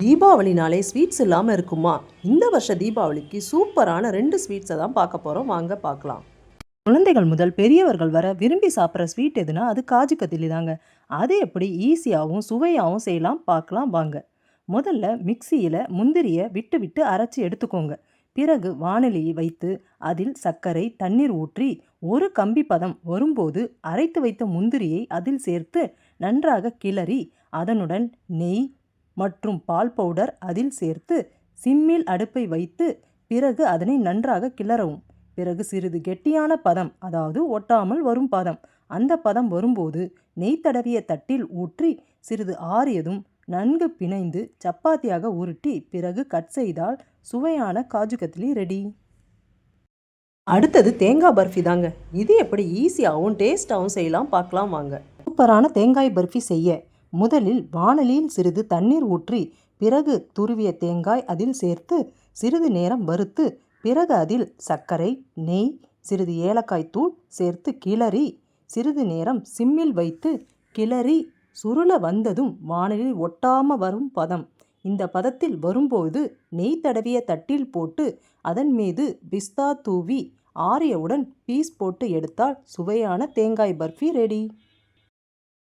தீபாவளினாலே sweets இல்லாமல் இருக்குமா? இந்த வருஷ தீபாவளிக்கு சூப்பரான ரெண்டு ஸ்வீட்ஸை தான் பார்க்க போகிறோம் வாங்க பார்க்கலாம். குழந்தைகள் முதல் பெரியவர்கள் வர விரும்பி சாப்பிட்ற ஸ்வீட் எதுனா அது காஜு கத்திலி தாங்க. அது எப்படி? ஈஸியாகவும் சுவையாகவும் செய்யலாம். பார்க்கலாம். வாங்க. முதல்ல மிக்சியில் முந்திரியை விட்டு விட்டு அரைச்சி எடுத்துக்கோங்க. பிறகு வானிலையை வைத்து அதில் சர்க்கரை தண்ணீர் ஊற்றி ஒரு கம்பி பதம் வரும்போது அரைத்து வைத்த முந்திரியை அதில் சேர்த்து நன்றாக கிளறி அதனுடன் நெய் மற்றும் பால் பவுடர் அதில் சேர்த்து சிம்மில் அடுப்பை வைத்து பிறகு அதனை நன்றாக கிளறவும். பிறகு சிறிது கெட்டியான பதம் அதாவது ஒட்டாமல் வரும் பதம் அந்த பதம் வரும்போது நெய் தடவிய தட்டில் ஊற்றி சிறிது ஆறியதும் நன்கு பிணைந்து சப்பாத்தியாக உருட்டி பிறகு கட் செய்தால் சுவையான காஜு கத்லி ரெடி அடுத்தது தேங்காய் பர்ஃபி தாங்க. இது எப்படி ஈஸியாகவும் டேஸ்டாகவும் செய்யலாம் பார்க்கலாம் வாங்க. சூப்பரான தேங்காய் பர்ஃபி செய்ய முதலில் வாணலியில் சிறிது தண்ணீர் ஊற்றி பிறகு துருவிய தேங்காய் அதில் சேர்த்து சிறிது நேரம் வறுத்து பிறகு அதில் சர்க்கரை நெய் சிறிது ஏலக்காய் தூள் சேர்த்து கிளறி சிறிது நேரம் சிம்மில் வைத்து கிளறி சுருள வந்ததும் வானலில் ஒட்டாம வரும் பதம். இந்த பதத்தில் வரும்போது நெய் தடவிய தட்டில் போட்டு அதன் மீது பிஸ்தா தூவி ஆரியவுடன் பீஸ் போட்டு எடுத்தால் சுவையான தேங்காய் பர்ஃபி ரெடி.